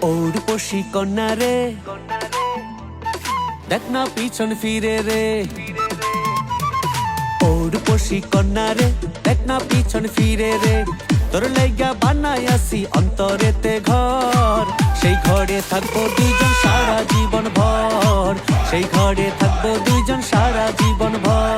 পৌরপসী কন্যা রে। দেখ না পিছন ফিরে রে। পৌরপসী কন্যা রে, দেখ না পিছন ফিরে রে। তোর লাইগা বানাই আসি অন্তরেতে ঘর। সেই ঘরে থাকব দুইজন সারা জীবন ভর। সেই ঘরে থাকব দুইজন সারা জীবন ভর।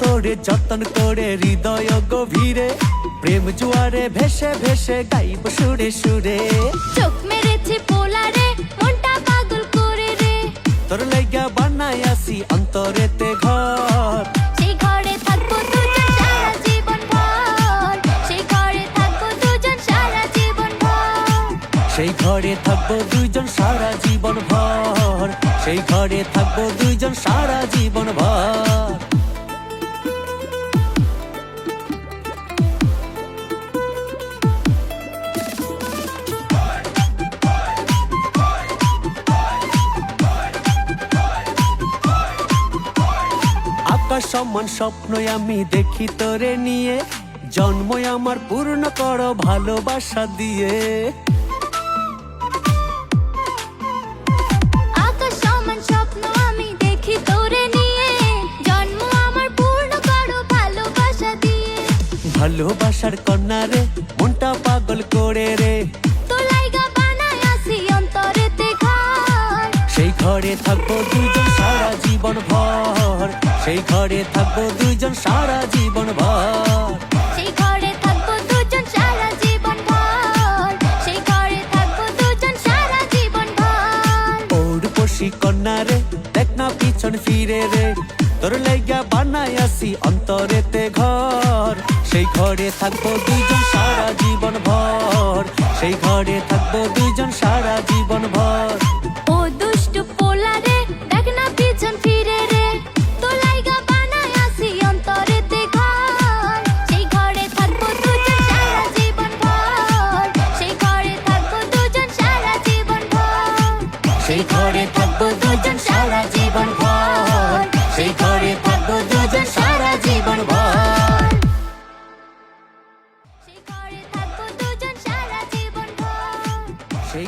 তোরে যতন করে হৃদয় গভীরে প্রেম জুয়ারে ভেসে ভেসে গাইব সুরে সুরে। চোখ মেরেছে পোলারে মনটা পাগল করে রে। তোর লাইগা বানাই আসি অন্তরেতে ঘর। সেই ঘরে থাকব দুজন সারা জীবন ভর সেই ঘরে থাকব দুজন সারা জীবন ভর সেই ঘরে থাকব দুইজন সারা জীবন ভর সেই ঘরে থাকব দুইজন সারা জীবন ভর সমান স্বপ্ন আমি দেখি তোরে নিয়ে। জন্মই আমার পূর্ণ করো ভালোবাসা দিয়ে। আকাশ সমান স্বপ্ন আমি দেখি তোরে নিয়ে। জন্ম আমার পূর্ণ করো ভালোবাসা দিয়ে। ভালোবাসার কন্যা রে মনটা পাগল করে রে। ঘরে থাকব দুইজন সারা জীবন ভর। সেই ঘরে থাকব দুইজন সারা জীবন ভর। সেই ঘরে থাকব দুজন সারা জীবন ভর। সেই ঘরে থাকব দুজন সারা জীবন ভর। কন্যা রে দেখ না পিছন ফিরে রে। তোর লাইগা বানাই আসি অন্তরেতে ঘর। সেই ঘরে থাকব দুইজন সারা জীবন ভর। সেই ঘরে থাকব দুইজন সারা জীবন ভর। সেই ঘরে থাকব দুজন সারা জীবন ভর সেই